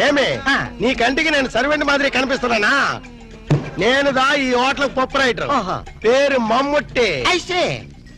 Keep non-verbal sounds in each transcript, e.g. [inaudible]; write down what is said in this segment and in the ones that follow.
ఏమి. నీ కంటికి నేను సర్వెంట్ మాదిరి కనిపిస్తున్నానా? నేను దా ఈ హోటల్ పప్పు రైటర్. ఆహా. పేరు మమ్ముట్టి.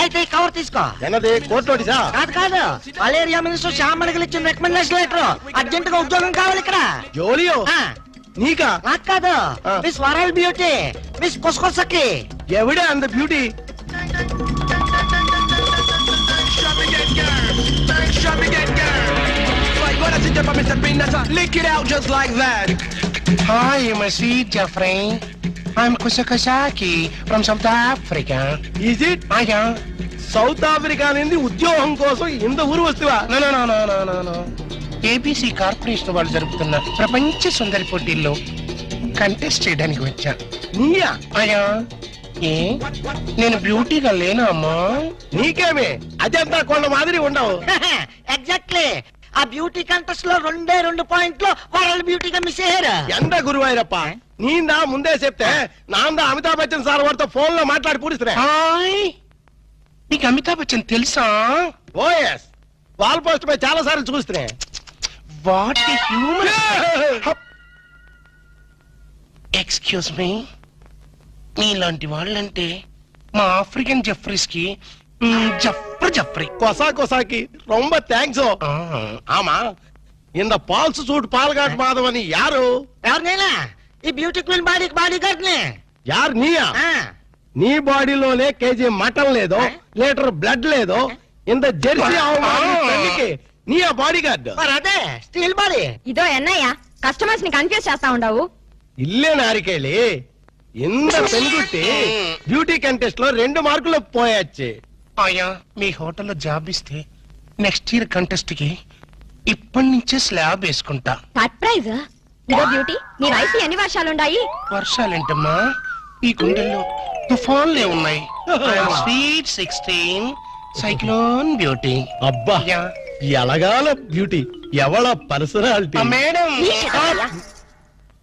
అయితే కవర్ తీసుకో. ఎన్నది? కోర్టులోటిసా కాదు కాదు. మలేరియా మినిస్టర్ శ్యామణికి ఇచ్చిన రికమెండేషన్ లెటర్ అర్జెంట్గా ఉద్యోగం కావాలి ఇక్కడ. జోలియో? ఆ, నీకా? నాకు కాదు. మిస్ వరల్డ్ బ్యూటీ మిస్ కొసకొసకి ఎవడే అంత beauty? Extravagant girl. Mr. Bean, that's right. Lick it out just like that. Hi, you must eat, Jeffrey. I'm Kusakasaki from South Africa. Is it? I am. South Africa నుండి ఉద్యోగం కోసం ఇంత ఊరు వస్తువా ABC corporation వాళ్ళు జరుపుతున్న ప్రపంచ సుందరి పోటీల్లో contest చేయడానికి వచ్చా అయ్యా నేను బ్యూటీగా లేనా అమ్మా నీకేమే అదంతా కొండ మాదిరి ఉండవు [laughs] ఎగ్జాక్ట్లీ ఆ బ్యూటీ కంటెస్ట్లో రెండే రెండు పాయింట్లు వరల్డ్ బ్యూటీగా మిస్ అయ్యారు. ఎండ గురువాయిరప్ప నీందా ముందే చెప్తే నాందా అమితాబ్ బచ్చన్ సార్ వారితో ఫోన్లో మాట్లాడి పూడిస్తున్నా. హాయ్. నీకు అమితాబ్ బచ్చన్ తెలుసా? ఓఎస్ వాల్ పోస్ట్ పై చాలా సార్లు చూస్తున్నా. వాట్ హ్యూమన్ ఎక్స్క్యూజ్ మీ మీలాంటి వాళ్ళంటే మా ఆఫ్రికన్ జఫ్రీస్కి జఫ్ర జఫ్రీ కొసా కొసాకి రొంబ థ్యాంక్స్ ఆమా இந்த பால்ஸ் சூட் பால்காட் மாதவன் யாரு ఎవరు నేనా ఈ బ్యూటీ క్వీన్ బాడీకి బాడీ గార్డ్ ని యార్ నీయా ఆ, నీ బాడీలోనే కేజీ మటన్ లేదో లీటర్ బ్లడ్ లేదో ఇంత జెర్సీ అవమానికి నీ ఆ బాడీ గార్డ్ మరి అదే స్టీల్ బాడీ ఇదో ఎన్నయ్య కస్టమర్స్ ని కన్ఫ్యూజ్ చేస్తా ఉండవు ఇల్లే నారికేళి ఇంత పెనుగుట్టి బ్యూటీ కంటెస్ట్ లో రెండు మార్కులు పోయొచ్చు అయ్యా మీ హోటల్లో జాబ్ ఇస్తే నెక్స్ట్ ఇయర్ కంటెస్ట్కి ఇప్పటి నుంచే స్లాబ్ వేసుకుంటా. సర్ప్రైజ్ ఇదో బ్యూటీ నీ వయసు ఎన్ని వర్షాలుండాయి? వర్షాలేంటమ్మా? ఈ గుండెల్లో తుఫాన్లే ఉన్నాయి. స్వీట్ సిక్స్టీన్ సైక్లోన్ బ్యూటీ అబ్బా యా. ఎలగాల బ్యూటీ ఎవళ పర్సనాలిటీ? మేడం.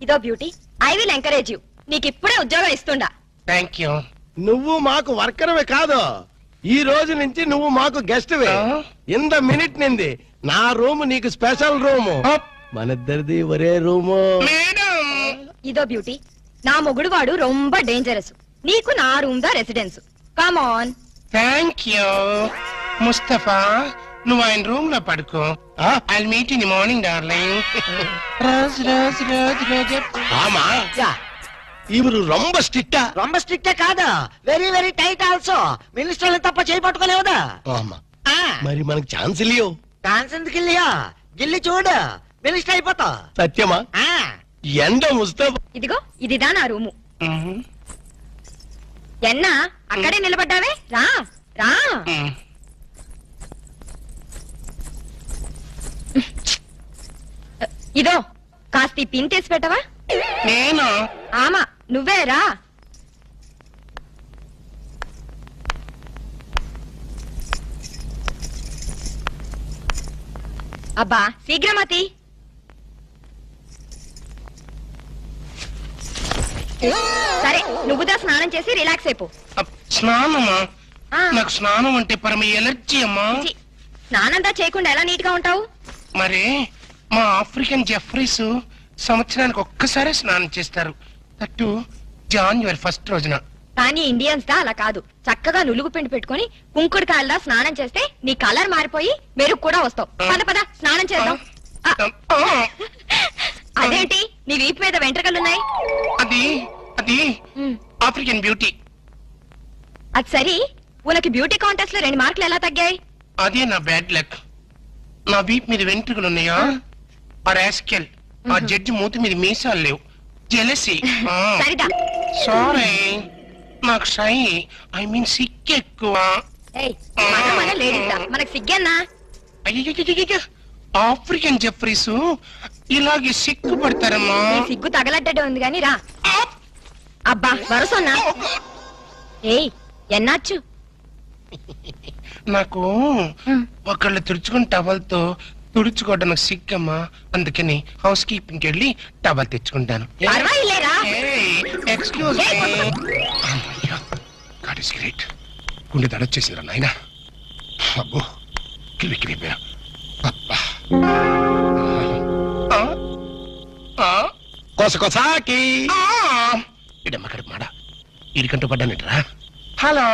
ఇదో beauty I will encourage you నీకు ఇప్పుడే ఉద్యోగం ఇస్తుండా. థ్యాంక్ యూ నువ్వు మాకు వర్కర్వే కాదు. ఈ రోజు నుంచి నువ్వు మాకు గెస్ట్ వే? ఇంత మినిట్ నింది. నా రూమ్ నీకు స్పెషల్ రూమ్. మనిద్దరిది ఒరే రూము. మేడం ఇదో బ్యూటీ నా మొగుడు వాడు రొంబ డేంజరస్ నీకు నా room the residence come on thank you Mustafa నువ్వు ఆయన రూమ్లో పడుకో? I meet in morning darling rose rose rose rose. ఇవరు రొంబ స్ట్రిక్టా రొంబ స్ట్రిక్టే కాదు? వెరీ వెరీ టైట్ ఆల్సో మినిస్టర్లు తప్ప చేయి పట్టుకోలేవుదా? ఆమా మరి మనకు ఛాన్స్ ఇల్లియో? డాన్స్ ఎందుకు ఇల్లియా? గిల్లి చూడు. మినిస్టర్ అయిపోతావు. సత్యమా? ఆ, ఎండ ముస్తఫా ఇదిగో ఇదిదా నా రూము. ఎన్నా అక్కడే నిలబడ్డావే? రా రా. ఇదో కాస్త ఈ పిన్ తీసి పెట్టవా? నేను? ఆమా. నువ్వే రా అబ్బా శీఘ్రమతి. సరే నువ్వుదా స్నానం చేసి రిలాక్స్ అయిపో. అప్ స్నానమా? ఆ. నాకు స్నానం అంటే పరమ ఎలర్జీ అమ్మా. ఛీ, స్నానంతా చేయకుండా ఎలా నీట్గా ఉంటావు? మరి మా ఆఫ్రికన్ జెఫ్రీస్ సంవత్సరానికి ఒక్కసారే స్నానం చేస్తారు. దట్టు జాన్యువరి ఫస్ట్ రోజున. కానీ ఇండియన్స్ దా అలా కాదు. చక్కగా నులుగు పిండి పెట్టుకొని కుంకుడు కాయల్లా స్నానం చేస్తే నీ కలర్ మారిపోయి మెరుగు కూడా వస్తావు. పద పద స్నానం చేద్దాం. ఆ, అదేంటి? నీ వీపు మీద వెంట్రుకలున్నాయి అది అది ఉమ్, ఆఫ్రికన్ బ్యూటీ. అది సరి. ఉనకి బ్యూటీ కాంటెస్ట్లో రెండు మార్కులు ఎలా తగ్గాయి? అదే నా బ్యాడ్ లక్. నా వీప్ మీద వెంట్రుకలు ఉన్నాయా? ఆ. రాస్కెల్. ఆ జడ్జి మూతి మీద మీసాలు లేవు. జెలసి సరిదా సారీ నాకు షై ఐ మీన్ సిక్ ఎక్కువ. దా మనకు సిగ్గన్నా అయ్యయ్యయ్యయ్యయ్య. ఆఫ్రికన్ జెఫ్రీస్ ఇలాగే సిక్కు పడతారమ్మా సిగ్గు తగలడ్డడే ఉంది గాని రా అబ్బా వరుసన్నా ఏయ్ ఎన్నాచ్చు నాకు ఒకళ్ళు తుడుచుకుని టవల్తో తుడుచుకోవడం నాకు సిక్కమ్మా అందుకని హౌస్ కీపింగ్ వెళ్ళి టవల్ తెచ్చుకుంటాను. పర్వాలేరా ఎక్స్క్యూజ్ గాడ్ ఇస్ గ్రేట్ గుండె దడొచ్చేసిందిరా నాయన. అబ్బో కిలి కిలిపోయా అబ్బా. ఆ? ఆ? కొసకొసాకి ఆ! ఇడమ్మ కడుపు మాడ. ఇడికంటూ పడ్డానిట్రా? Hello.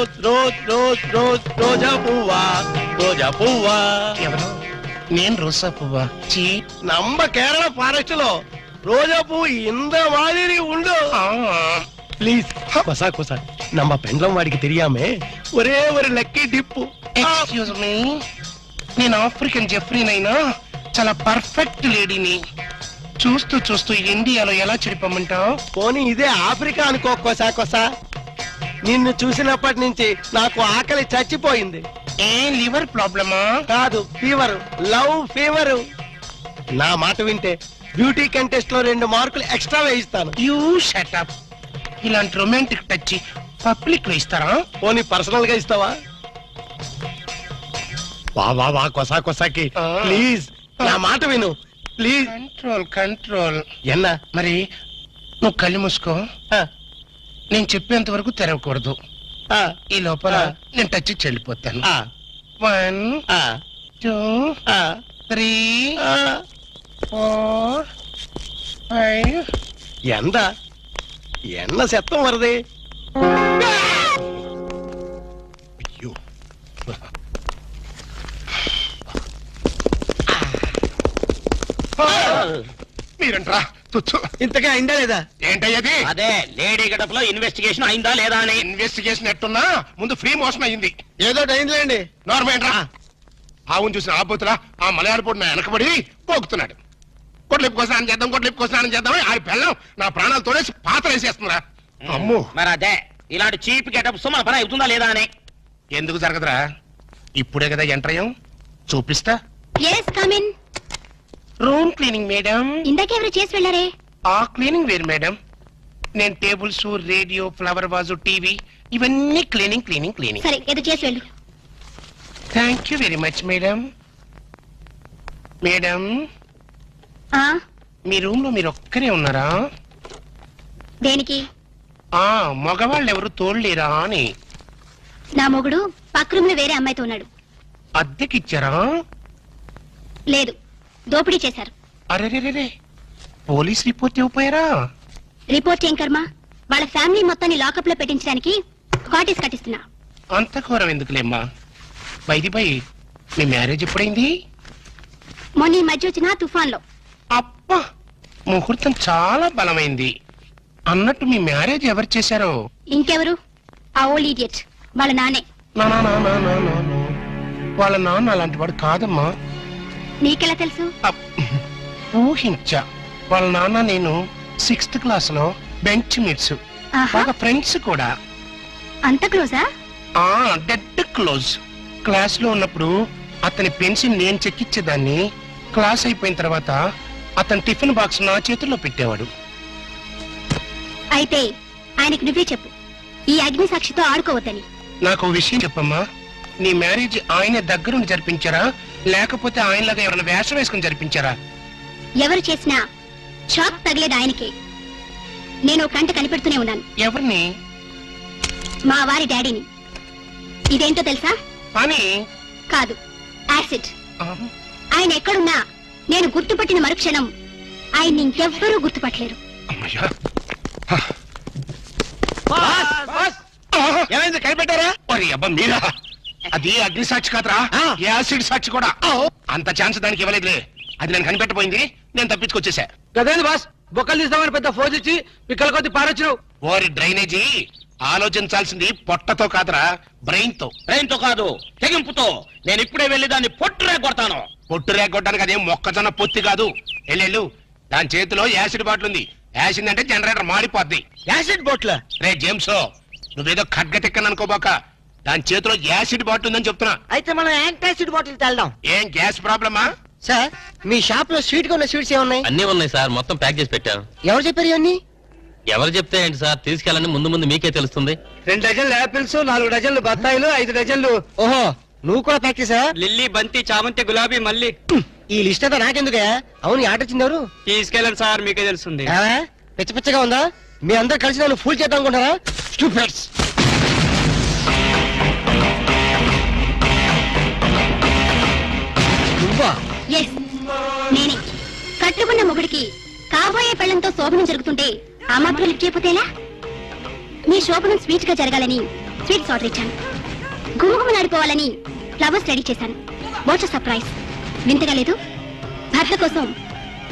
Rose rose rose rose రోజా పువ్వా రోజా పువ్వా ఎవరు నేను రోజా పువ్వా చీ நம்ம కేరళ ఫారెస్ట్ లో రోజా పువ్వు ఇంత మాదిరి ఉండు ఆ. ప్లీజ్ కొసా కొసా நம்ம పెండ్లం వాడికి తెలియామే ఒరే ఒక లక్కీ డిప్పు ఎక్స్క్యూజ్ మీ నేను ఆఫ్రికన్ జెఫ్రీనైనా చాలా పర్ఫెక్ట్ లేడీని చూస్తూ చూస్తూ ఇండియాలో ఎలా చెడిపోమంటావు పోనీ ఇదే ఆఫ్రికా అనుకో కొసా కొసా నిన్ను చూసినప్పటి నుంచి నాకు ఆకలి చచ్చిపోయింది. ఏ లివర్ ప్రాబ్లమా? కాదు ఫీవర్ లవ్ ఫీవర్. నా మాట వింటే బ్యూటీ కంటెస్ట్లో రెండు మార్కులు ఎక్స్ట్రా వేయిస్తాను. యూ షటప్ ఇలాంటి రొమాంటిక్ టచ్ పబ్లిక్లో ఇస్తారా? పోనీ పర్సనల్గా ఇస్తావా? వా వా వా కొసా కొసాకి. ఆ. ప్లీజ్ నా మాట విను. ప్లీజ్. Control control. ఎన్నా? మరి నువ్వు కళ్ళు మూసుకో. ఆ, నేను చెప్పేంత వరకు తెరవకూడదు. ఆ, ఈ లోపల. నేను టచ్ చెల్లిపోతాను ఆ, one two three. Four five ఎంత ఎన్న శతం వరది. ఇంతకే అయిందా లేదా? ఏంటయ్యది అదే లేడీ గడపలో ఇన్వెస్టిగేషన్ అయిందా లేదా అని. ఇన్వెస్టిగేషన్ ఎట్టున్నా? ముందు ఫ్రీ మోషన్ అయింది ఏదో అయిందిలేండి నార్మేంట్రా ఆవును చూసిన ఆపోతులా ఆ మలయాళ పొడి నా వెనకబడి పోగుతున్నాడు. కొట్లిప్పు స్నానం చేద్దాం కొట్లిప్పు స్నానం చేద్దాం ఆ పెళ్ళం. నా ప్రాణాలు తోడేసి పాత్ర వేసేస్తుందిరా అమ్ము. మరి అదే ఇలాంటి చీప్ గెటప్స్ మన పని అవుతుందా లేదా అని. ఎందుకు జరగదురా? ఇప్పుడే కదా ఎంటర్ అయ్యాం చూపిస్తా yes come in room cleaning madam ఇందాకెవరు చేసి వెళ్ళారే? ఆ క్లీనింగ్ వేరు మేడం నేను tables radio flower vase TV ఇవన్నీ క్లీనింగ్ క్లీనింగ్ క్లీనింగ్ సరే ఏదో చేసి వెళ్ళు. Thank you very much madam madam ఆ? మీ రూమ్లో మీరు ఒక్కరే ఉన్నారా? దేనికి? ఆ మగవాళ్ళు ఎవరు తోడలేరా అని. నా మొగుడు పక్క రూమ్లో వేరే అమ్మాయితో ఉన్నాడు. అద్దెకిచ్చారా? లేదు. దోపిడీ చేశారు. పోలీస్ రిపోర్ట్ ఇవ్వపోయారా రిపోర్ట్ ఏం కర్మ? వాళ్ళ ఫ్యామిలీ మొత్తాన్ని లాకప్లో పెట్టించడానికి కాటేజ్ కట్టిస్తున్నా. అంత ఘోరం ఎందుకులేమ్మా? బైది బై మీ మ్యారేజ్ ఎప్పుడైంది? మొన్న ఈ మధ్య వచ్చిన తుఫాన్లో అబ్బా ముహూర్తం చాలా బలమైంది. అన్నట్టు మీ మ్యారేజ్ ఎవరు చేశారో? ఇంకెవరు? ఆ ఓల్డ్ ఈడియట్ వాళ్ళ నానే. వాళ్ళ నాన్న అలాంటి వాడు కాదమ్మా. నీకెలా తెలుసు. ఊహించా. వాళ్ళ నాన్న నేను సిక్స్త్ క్లాస్లో బెంచ్ మీట్స్. బాగా ఫ్రెండ్స్ కూడా. అంత క్లోజా? ఆ డెడ్ క్లోజ్. క్లాస్లో ఉన్నప్పుడు అతని పెన్సిల్ నేను చెక్కిచ్చేదాన్ని. క్లాస్ అయిపోయిన తర్వాత అతని టిఫిన్ బాక్స్ నా చేతుల్లో పెట్టేవాడు. అయితే ఆయనకి నువ్వే చెప్పు. ఈ అగ్ని సాక్షితో ఆడుకోవద్దని. నాకు విషయం చెప్పమ్మా. నీ మ్యారేజ్ ఆయన దగ్గరుండి జరిపించారా? లేకపోతే ఆయనలాగా ఎవరైనా వేషం వేసుకుని జరిపించారా? ఎవరు చేసినా షాక్ తగిలేది ఆయనకే. నేను కంట కనిపెడుతూనే ఉన్నాను. ఎవరిని? మా వారి డాడీని. ఇదేంటో తెలుసా? అని కాదు యాసిడ్. ఆయన ఎక్కడున్నా నేను గుర్తుపట్టిన మరుక్షణం ఆయన ఇంకెవ్వరూ గుర్తుపట్టలేరు. అమ్మయ్యా. ఏమైంది కనిపెట్టారా? మరి అబ్బా మీరా? అది అగ్ని సాక్షి కాదురా. యాసిడ్ సాక్షి కూడా. అంత ఛాన్స్ దానికి ఇవ్వలేదులే. అది నేను కనిపెట్టబోయింది నేను తప్పించుకొచ్చేసా. గదేంది బాస్? బొక్కలు తీస్తామని పెద్ద ఫోజ్ ఇచ్చి పిక్కల కొద్ది పారొచ్చినావు. ఓరి డ్రైనేజీ ఆలోచించాల్సింది పొట్టతో కాదురా బ్రెయిన్తో బ్రెయిన్తో కాదు తెగింపుతో. నేను ఇప్పుడే వెళ్ళి దాన్ని పొట్టురే కొడతాను. పొట్టు రేగొట్టడానికి అదేం మొక్కజొన్న పొత్తి కాదు. ఎల్లెళ్ళు దాని చేతిలో యాసిడ్ బాటిల్ ఉంది. యాసిడ్ అంటే జనరేటర్ మాడిపోద్ది. యాసిడ్ బోట్ల? రే జేమ్స్ నువ్వేదో ఖడ్గటెక్కని అనుకోబాక దాని చేతిలో యాసిడ్ బాటిల్ ఉందని చెప్తున్నా. అయితే మనం యాంటాసిడ్ బాటిల్ తెల్దాం. ఏం గ్యాస్ ప్రాబ్లమా? సార్ మీ షాప్లో స్వీట్గా ఉన్న స్వీట్స్ ఏమున్నాయి? అన్నీ ఉన్నాయి సార్ మొత్తం ప్యాక్ చేసి పెట్టాను ఎవరు చెప్పారు ఇవన్నీ? ఎవరు చెప్తే ఏంటి సార్ తీసుకెళ్ళండి ముందు ముందు మీకే తెలుస్తుంది. రెండు డజన్లు యాపిల్స్ నాలుగు డజన్లు బత్తాయిలు ఐదు డజన్లు. ఓహో నువ్వు కూడా ప్యాక్ చేసా లిల్లీ బంతి చామంతి గులాబీ మల్లి. ఈ లిస్ట్ అంతా నాకెందుకే అవును ఈ ఆట వచ్చింది ఎవరు? తీసుకెళ్ళండి సార్ మీకే తెలుస్తుంది. ఏవే? పిచ్చ పిచ్చగా ఉందా? మీ అందరు కలిసి నన్ను ఫుల్ చేద్దాం అనుకుంటారా స్టూపెట్స్ పెళ్ళైన మొగుడికి కాబోయే పెళ్ళంతో శోభనం జరుగుతుంటే ఆ మాత్రం లిఫ్ట్ మీ శోభనం స్వీట్గా జరగాలని స్వీట్స్ ఆర్డర్ ఇచ్చాను. గుమగుమలాడిపోవాలని ఫ్లవర్స్ రెడీ చేశాను. What's surprise. వింతగా లేదు? భర్త కోసం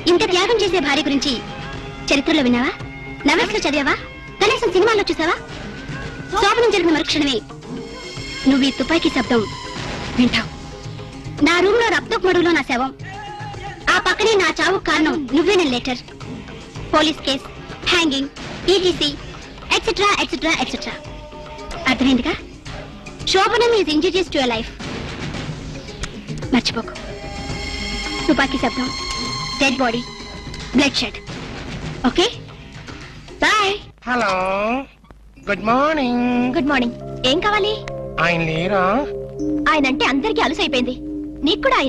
ఇంత త్యాగం చేసే భార్య గురించి చరిత్రలో విన్నావా? నవెల్స్లో చదివావా? కనీసం సినిమాల్లో చూసావా? శోభనం జరిగిన మరుక్షణమే నువ్వు ఈ తుపాకీ శబ్దం వింటావు. నా రూమ్లో రక్తపు మడుగులో నా శవం. పక్కనే నా చావు కారణం నువ్వేన letter police case hanging ETC etcetera etcetera etcetera అర్థమైందిగా? శోభనం ఈజ్ ఇంజరీస్ టు లైఫ్ మర్చిపోకు. తుపాకీ శబ్దం dead body bloodshed okay? Bye hello good morning good morning ఏం కావాలి? ఆయన లేరా? ఆయన అంటే అందరికీ అలసైపోయింది. నీకు కూడా ఆయన